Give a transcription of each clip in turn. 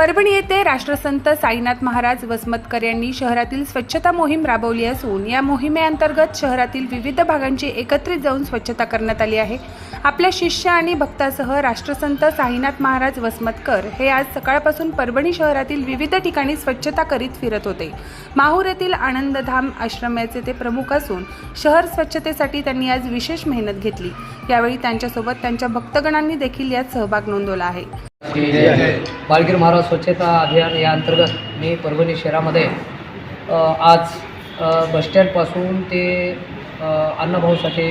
परभणी येथे राष्ट्रसंत साईनाथ महाराज वसमतकर यांनी शहरातील स्वच्छता मोहीम राबवली असून या मोहिमेअंतर्गत शहरातील विविध भागांची एकत्रित जाऊन स्वच्छता करण्यात आली आहे. आपल्या शिष्य आणि भक्तासह राष्ट्रसंत साईनाथ महाराज वसमतकर हे आज सकाळपासून परभणी शहरातील विविध ठिकाणी स्वच्छता करीत फिरत होते. माहूर येथील आनंदधाम आश्रमाचे ते प्रमुख असून शहर स्वच्छतेसाठी त्यांनी आज विशेष मेहनत घेतली. यावेळी त्यांच्यासोबत त्यांच्या भक्तगणांनी देखील यात सहभाग नोंदवला आहे. बाळगीर महाराज स्वच्छता अभियान या अंतर्गत मी परभणी शहरामध्ये आज बसस्टँडपासून ते अन्नभाऊसाठी अण्णाभाऊ साठे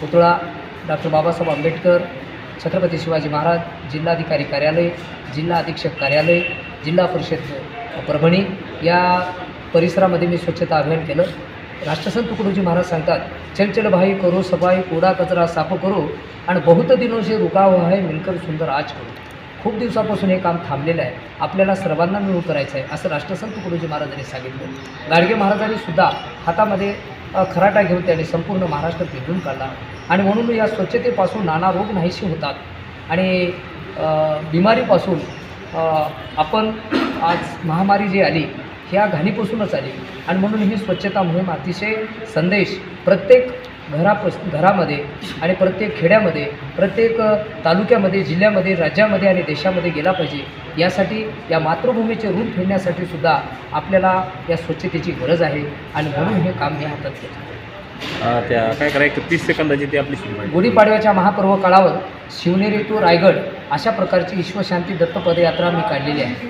पुतळा डॉक्टर बाबासाहेब आंबेडकर छत्रपती शिवाजी महाराज जिल्हाधिकारी कार्यालय जिल्हा अधीक्षक कार्यालय जिल्हा परिषद परभणी या परिसरामध्ये मी स्वच्छता अभियान केलं. राष्ट्रसंत तुकडोजी महाराज सांगतात चलचलभाई भाई करो सफाई कूड़ा कचरा साफ करू आणि बहुत दिनों से रुका है मिलकर सुंदर आज करू. खूप दिवसापासून हे काम थांबलेलं आहे. आपल्याला सर्वांना मिळून करायचं आहे असं राष्ट्रसंत तुकडोजी महाराजांनी सांगितलं. गाडगे महाराजांनी सुद्धा हातामध्ये खराटा घेऊन त्यांनी संपूर्ण महाराष्ट्र भेटून काढला. आणि म्हणून या स्वच्छतेपासून नाना रोग नाहीशी होतात. आणि बिमारीपासून आपण आज महामारी जी आली ह्या घाणीपासूनच आली. आणि म्हणून ही स्वच्छता मोहीम अतिशय संदेश प्रत्येक घरापस घरामध्ये आणि प्रत्येक खेड्यामध्ये प्रत्येक तालुक्यामध्ये जिल्ह्यामध्ये राज्यामध्ये आणि देशामध्ये गेला पाहिजे. यासाठी या मातृभूमीचे ऋण फेडण्यासाठी सुद्धा आपल्याला या स्वच्छतेची गरज आहे. आणि म्हणून हे काम मी हातात घेतलं. हा, त्या काय करा एकतीस सेकंदाची ती आपली गुढीपाडव्याच्या महापर्व काळावर शिवनेरी टू रायगड अशा प्रकारची विश्वशांती दत्त पदयात्रा मी काढलेली आहे.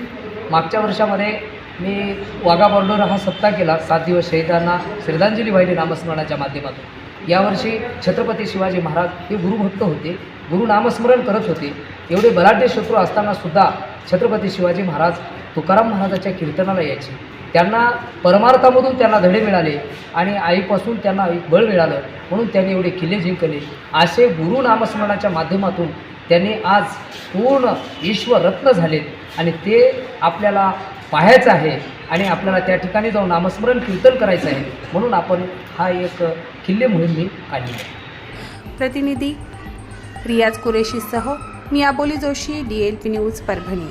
मागच्या वर्षामध्ये मी वाघा बॉर्डर हा सप्ताह केला. सात दिवस शहीदांना श्रद्धांजली वाहिली नामस्मरणाच्या माध्यमातून. यावर्षी छत्रपती शिवाजी महाराज हे गुरुभक्त होते. गुरु नामस्मरण करत होते. एवढे बलाढ्य शत्रू असतानासुद्धा छत्रपती शिवाजी महाराज तुकाराम महाराजाच्या कीर्तनाला यायचे. त्यांना परमार्थामधून त्यांना धडे मिळाले आणि आईपासून त्यांना एक बळ मिळालं. म्हणून त्यांनी एवढे किल्ले जिंकले. असे गुरु नामस्मरणाच्या माध्यमातून त्यांनी आज पूर्ण ईश्वरत्न झालेत. आणि ते आपल्याला पाहायचं आहे आणि आपल्याला त्या ठिकाणी जाऊन नामस्मरण कीर्तन करायचं आहे. म्हणून आपण हा एक किल्ले म्हणून मी काढली प्रतिनिधी रियाज कुरेशीसह मी Aboli Joshi D L P news Parbhani.